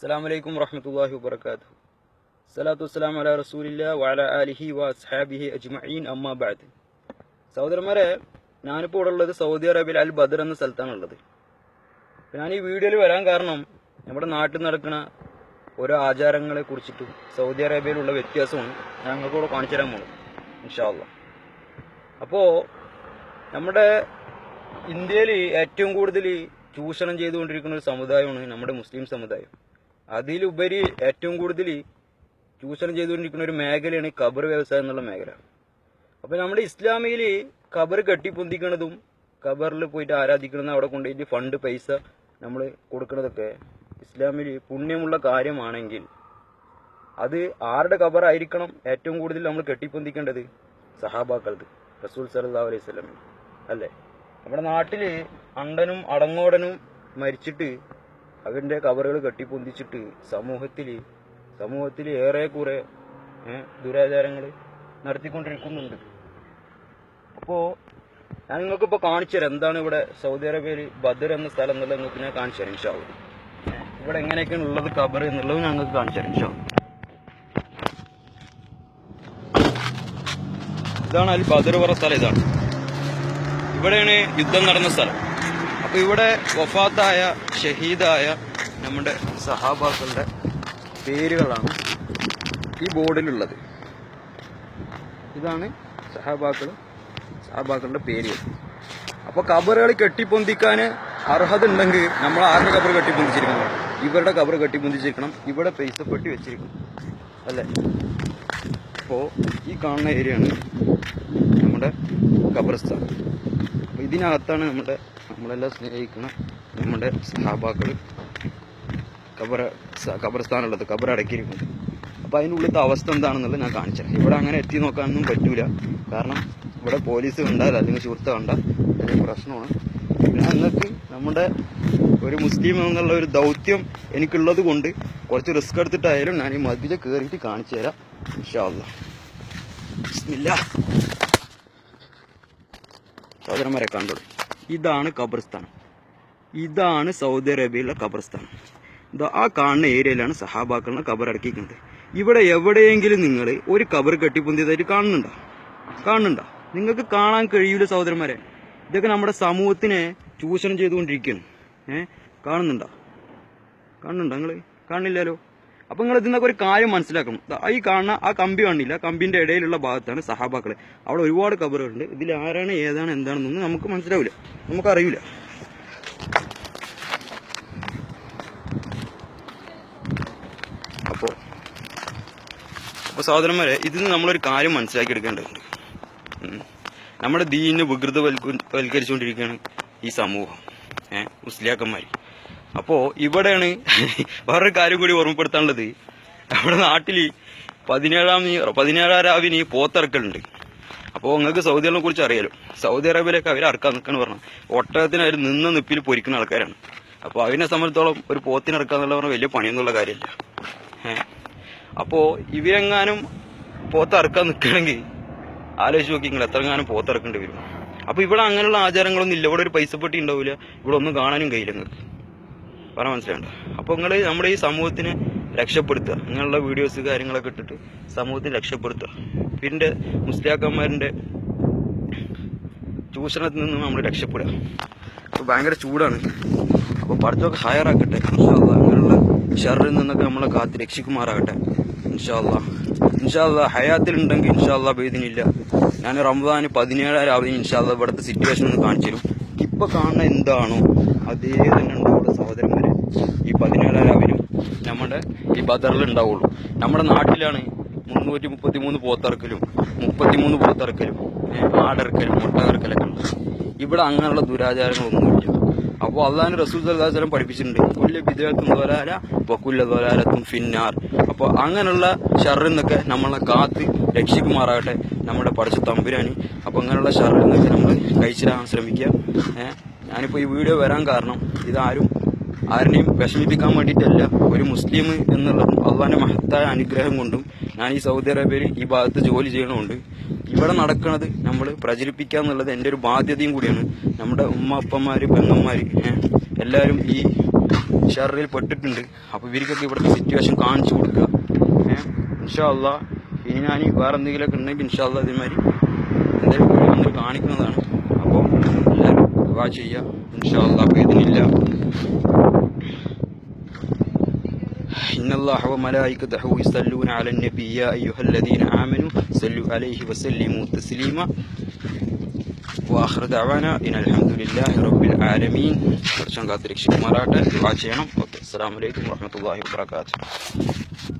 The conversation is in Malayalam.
അസ്സാം വലൈക്കും വറഹമത്തല്ലാഹി വബർക്കാത്തു സലാത്തു വസ്സലാം അല റസൂലില്ല വഅല ആലിഹി വ അസ്ഹാബിഹി അജ്മഈൻ. അമ്മാ ബഅദ്. സഹോദരന്മാരെ ഞാനിപ്പോൾ ഇവിടെ ഉള്ളത് സൗദി അറേബ്യയിൽ അൽ ബദർ എന്ന സ്ഥലത്താണ് ഉള്ളത്. അപ്പോൾ ഞാൻ ഈ വീഡിയോയിൽ വരാൻ കാരണം നമ്മുടെ നാട്ടിൽ നടക്കുന്ന ഓരോ ആചാരങ്ങളെ കുറിച്ചിട്ടും സൗദി അറേബ്യയിലുള്ള വ്യത്യാസമാണ് ഞാൻ നിങ്ങൾക്ക് ഇവിടെ കാണിച്ചു തരാൻ പോകുന്നത്. ഇൻഷാല്ല അപ്പോൾ നമ്മുടെ ഇന്ത്യയിൽ ഏറ്റവും കൂടുതൽ ചൂഷണം ചെയ്തുകൊണ്ടിരിക്കുന്ന ഒരു സമുദായമാണ് നമ്മുടെ മുസ്ലിം സമുദായം. അതിലുപരി ഏറ്റവും കൂടുതൽ ചൂഷണം ചെയ്തുകൊണ്ടിരിക്കുന്ന ഒരു മേഖലയാണ് ഈ ഖബർ വ്യവസായം എന്നുള്ള മേഖല. അപ്പോൾ നമ്മുടെ ഇസ്ലാമിയിൽ ഖബർ കെട്ടിപ്പൊന്തിക്കുന്നതും ഖബറിൽ പോയിട്ട് ആരാധിക്കുന്നതും അവിടെ കൊണ്ടുപോയിട്ട് ഫണ്ട് പൈസ നമ്മൾ കൊടുക്കുന്നതൊക്കെ ഇസ്ലാമിൽ പുണ്യമുള്ള കാര്യമാണെങ്കിൽ അത് ആരുടെ ഖബറായിരിക്കണം ഏറ്റവും കൂടുതൽ നമ്മൾ കെട്ടിപ്പൊന്തിക്കേണ്ടത്? സഹാബാക്കളത് റസൂൽ സല്ലല്ലാഹു അലൈഹി വസല്ലം അല്ലേ? നമ്മുടെ നാട്ടിൽ അണ്ടനും അടങ്ങോടനും മരിച്ചിട്ട് അവരുടെ കവറുകൾ കെട്ടിപ്പൊന്തിച്ചിട്ട് സമൂഹത്തിൽ സമൂഹത്തിൽ ഏറെക്കുറെ ദുരാചാരങ്ങൾ നടത്തിക്കൊണ്ടിരിക്കുന്നുണ്ട്. അപ്പോൾ ഞാൻ നിങ്ങൾക്ക് ഇപ്പോൾ കാണിച്ചു തരാം എന്താണ് ഇവിടെ സൗദി അറേബ്യയിൽ ബദർ എന്ന സ്ഥലം എന്നുള്ളത് നിങ്ങൾക്ക് ഞാൻ കാണിച്ചു തരാം ഇൻഷാ അള്ളാഹ് ഇവിടെ എങ്ങനെയൊക്കെയാണ് ഉള്ളത് കബർ എന്നുള്ളത് ഞങ്ങൾക്ക് കാണിച്ചു തരാം ഇൻഷാ അള്ളാഹ് ഇതാണ് അൽ ബദർ പറഞ്ഞ സ്ഥലം ഇതാണ്. ഇവിടെയാണ് യുദ്ധം നടന്ന സ്ഥലം. അപ്പൊ ഇവിടെ വഫാത്തായ ഷഹീദായ നമ്മുടെ സഹാബാക്കളുടെ പേരുകളാണ് ഈ ബോർഡിലുള്ളത്. ഇതാണ് സഹാബാക്കൾ സഹാബാക്കളുടെ പേരുകൾ അപ്പോൾ കബറുകൾ കെട്ടിപ്പൊന്തിക്കാൻ അർഹത ഉണ്ടെങ്കിൽ നമ്മൾ ആരുടെ കബർ കെട്ടിപ്പൊന്തിച്ചിരിക്കണം? ഇവരുടെ കബർ കെട്ടിപ്പൊന്തിച്ചിരിക്കണം. ഇവിടെ പൈസ പെട്ടി വെച്ചിരിക്കണം അല്ലേ? അപ്പോൾ ഈ കാണുന്ന ഏരിയയാണ് നമ്മുടെ കബർസ്ഥാൻ. അപ്പോൾ ഇതിനകത്താണ് നമ്മുടെ നമ്മളെല്ലാം സ്നേഹിക്കുന്ന നമ്മുടെ സഹാബാക്കൾ കബറ ഖബർ അടക്കിയിരിക്കുന്നത് അപ്പോൾ അതിനുള്ളിലത്തെ അവസ്ഥ എന്താണെന്നുള്ളത് ഞാൻ കാണിച്ചു തരാം. ഇവിടെ അങ്ങനെ എത്തി നോക്കാനൊന്നും പറ്റൂല. കാരണം ഇവിടെ പോലീസ് കണ്ടാൽ അല്ലെങ്കിൽ സുഹൃത്ത് കണ്ട വലിയ പ്രശ്നമാണ്. പിന്നെ നിങ്ങൾക്ക് നമ്മുടെ ഒരു മുസ്ലിം എന്നുള്ള ഒരു ദൗത്യം എനിക്കുള്ളത് കൊണ്ട് കുറച്ച് റിസ്ക് എടുത്തിട്ടായാലും ഞാൻ ഈ മതിൽ കയറിയിട്ട് കാണിച്ചു തരാം. ഇൻഷാ ഇല്ല സഹോദരന്മാരെ കണ്ടോളൂ ഇതാണ് ഖബർസ്ഥാനം. ഇതാണ് സൗദി അറേബ്യയിലെ ഖബർസ്ഥാനം. ഇതാ ആ കാണുന്ന ഏരിയയിലാണ് സഹാബാക്കളുടെ ഖബർ അടക്കിക്കുന്നത് ഇവിടെ എവിടെയെങ്കിലും നിങ്ങൾ ഒരു ഖബർ കെട്ടിപ്പൊന്തിയതായിട്ട് കാണുന്നുണ്ടോ? കാണുന്നുണ്ടോ? നിങ്ങൾക്ക് കാണാൻ കഴിയൂല സഹോദരന്മാരെ. ഇതൊക്കെ നമ്മുടെ സമൂഹത്തിനെ ചൂഷണം ചെയ്തുകൊണ്ടിരിക്കുകയാണ്. ഏഹ് കാണുന്നുണ്ടോ? കാണുന്നുണ്ടോ നിങ്ങൾ? കാണില്ലല്ലോ അപ്പൊ നിങ്ങൾ ഇതിന്നൊക്കെ ഒരു കാര്യം മനസ്സിലാക്കണം. ഈ കാണുന്ന ആ കമ്പി കാണില്ല കമ്പിന്റെ ഇടയിലുള്ള ഭാഗത്താണ് സഹാബാക്കൾ. അവിടെ ഒരുപാട് കബറുകളുണ്ട്. ഇതിൽ ആരാണ് ഏതാണ് എന്താണെന്നൊന്നും നമുക്ക് മനസ്സിലാവില്ല. നമുക്ക് അറിയില്ല അപ്പോ അപ്പൊ സഹോദരന്മാരെ ഇതിൽ നിന്ന് നമ്മളൊരു കാര്യം മനസ്സിലാക്കി എടുക്കേണ്ടതുണ്ട്. നമ്മുടെ ദീനിനെ വികൃതവൽക്കരിച്ചുകൊണ്ടിരിക്കുകയാണ് ഈ സമൂഹം. ഏഹ് മുസ്ലിയാക്കന്മാർ അപ്പോ ഇവിടെയാണ് വേറൊരു കാര്യം കൂടി ഓർമ്മപ്പെടുത്താനുള്ളത്. നമ്മുടെ നാട്ടിൽ പതിനേഴാം പതിനേഴാം രാവിന് പോത്തിറക്കലുണ്ട്. അപ്പോൾ നിങ്ങൾക്ക് സൗദി അറബിനെ കുറിച്ച് അറിയാലോ. സൗദി അറേബ്യയിലേക്ക് അവർ അറക്കാൻ നിൽക്കാന്ന് പറഞ്ഞു ഒട്ടകത്തിന് അവർ നിന്ന നിപ്പിൽ പൊരിക്കുന്ന ആൾക്കാരാണ്. അപ്പോൾ അവരെ സംബന്ധിച്ചോളം ഒരു പോത്തിന് ഇറക്കുക എന്നുള്ള പറഞ്ഞാൽ വലിയ പണിയൊന്നുള്ള കാര്യമല്ല. അപ്പോൾ ഇവരെങ്ങാനും പോത്ത് അറക്കാൻ നിൽക്കണമെങ്കിൽ ആലോചിച്ച് നോക്കി നിങ്ങൾ എത്രങ്ങാനും പോത്തിറക്കേണ്ടി വരും. അപ്പോൾ ഇവിടെ അങ്ങനെയുള്ള ആചാരങ്ങളൊന്നും ഇല്ല. ഇവിടെ ഒരു പൈസപ്പെട്ടി ഉണ്ടാവില്ല ഇവിടെ ഒന്നും കാണാനും കഴിയില്ല നിങ്ങൾക്ക്. പറഞ്ഞാൽ മനസ്സിലാണ്ട അപ്പോൾ നിങ്ങൾ നമ്മുടെ ഈ സമൂഹത്തിന് രക്ഷപ്പെടുത്തുക. ഇങ്ങനെയുള്ള വീഡിയോസ് കാര്യങ്ങളൊക്കെ ഇട്ടിട്ട് സമൂഹത്തിന് രക്ഷപ്പെടുത്തുക. പിന്നെ മുസ്ലിയാക്കന്മാരുടെ ചൂഷണത്തിൽ നിന്ന് നമ്മൾ രക്ഷപ്പെടുക. അപ്പോൾ ഭയങ്കര ചൂടാണ്. അപ്പോൾ പഠിച്ചൊക്കെ ഹയറാക്കട്ടെ. ഇൻഷാല്ല അങ്ങനെയുള്ള ഷറിൽ നിന്നൊക്കെ നമ്മളെ കാത്ത് രക്ഷിക്കുമാറാകട്ടെ. ഇൻഷാല്ല ഇൻഷാല്ല ഹയാത്തിലുണ്ടെങ്കിൽ ഇൻഷാല്ല ഭേദിനില്ല. ഞാൻ റംസാന് പതിനേഴാം രാവിലെ ഇൻഷാല്ല ഇവിടുത്തെ സിറ്റുവേഷൻ ഒന്ന് കാണിച്ചു തരും. ഇപ്പൊ കാണുന്ന എന്താണോ അതേ തന്നെ ഉണ്ടാവുള്ളൂ സഹോദരന്മാരെ. ഈ പതിനേഴാം രാവിലും നമ്മുടെ ഈ ബദറിൽ ഉണ്ടാവുള്ളൂ. നമ്മുടെ നാട്ടിലാണ് മുന്നൂറ്റി മുപ്പത്തി മൂന്ന് പോത്തിറക്കലും മുപ്പത്തിമൂന്ന് പോത്തിറക്കലും ഏഹ്, ആടിറക്കലും മുട്ടകറക്കലൊക്കെ ഉണ്ട് ഇവിടെ അങ്ങനെയുള്ള ദുരാചാരങ്ങളൊന്നുമില്ല. അപ്പോൾ അള്ളാഹിന് റസൂൽ സല്ലാസ്ലം പഠിപ്പിച്ചിട്ടുണ്ട്. കൊല്ല വിദേഹത്തും തൊലാല വക്കുല്ല ഫിന്നാർ. അപ്പോൾ അങ്ങനെയുള്ള ഷറിൽ നിന്നൊക്കെ നമ്മളെ കാത്ത് രക്ഷിക്കുമാറാകട്ടെ നമ്മുടെ പഠിച്ച തമ്പുരാനി. അപ്പോൾ അങ്ങനെയുള്ള ഷറിൽ നിന്നൊക്കെ നമ്മൾ കഴിച്ചിടാൻ ശ്രമിക്കുക. ഞാനിപ്പോൾ ഈ വീഡിയോ വരാൻ കാരണം ഇതാരും ആരെയും വിഷമിപ്പിക്കാൻ വേണ്ടിയിട്ടല്ല. ഒരു മുസ്ലിം എന്നുള്ള അള്ളാഹിന്റെ മഹത്തായ അനുഗ്രഹം കൊണ്ടും ഞാൻ ഈ സൗദി അറേബ്യയിൽ ഈ ഭാഗത്ത് ജോലി ചെയ്യണമുണ്ട്. ഇവിടെ നടക്കുന്നത് നമ്മൾ പ്രചരിപ്പിക്കുക എന്നുള്ളത് എന്റെ ഒരു ബാധ്യതയും കൂടിയാണ്. നമ്മുടെ ഉമ്മ അപ്പന്മാര് പെങ്ങന്മാര് ഏഹ്, എല്ലാവരും ഈ ഷെറിൽ പെട്ടിട്ടുണ്ട്. അപ്പോൾ ഇവർക്കൊക്കെ ഇവിടുത്തെ സിറ്റുവേഷൻ കാണിച്ചു കൊടുക്കുക. ഇൻഷാ അള്ളാ ഇനി ഞാൻ വേറെ എന്തെങ്കിലുമൊക്കെ ഉണ്ടെങ്കിൽ അള്ളാ ഇതേമാതിരി എന്തായാലും വഴി കാണിക്കുന്നതാണ്. അപ്പോൾ എല്ലാവരും ചെയ്യുക. ഇൻഷാല്ല അപ്പോൾ ഇതിനില്ല. إن الله وملائكته يصلون على النبي يا أيها الذين آمنوا صلوا عليه وسلموا تسليما وآخر دعوانا إن الحمد لله رب العالمين فرشان قادر يكشف مراته دعاء ചെയ്യണം ഓക്കെ അസ്സലാമു അലൈക്കും വറഹ്മത്തുള്ളാഹി വബറകാതുഹു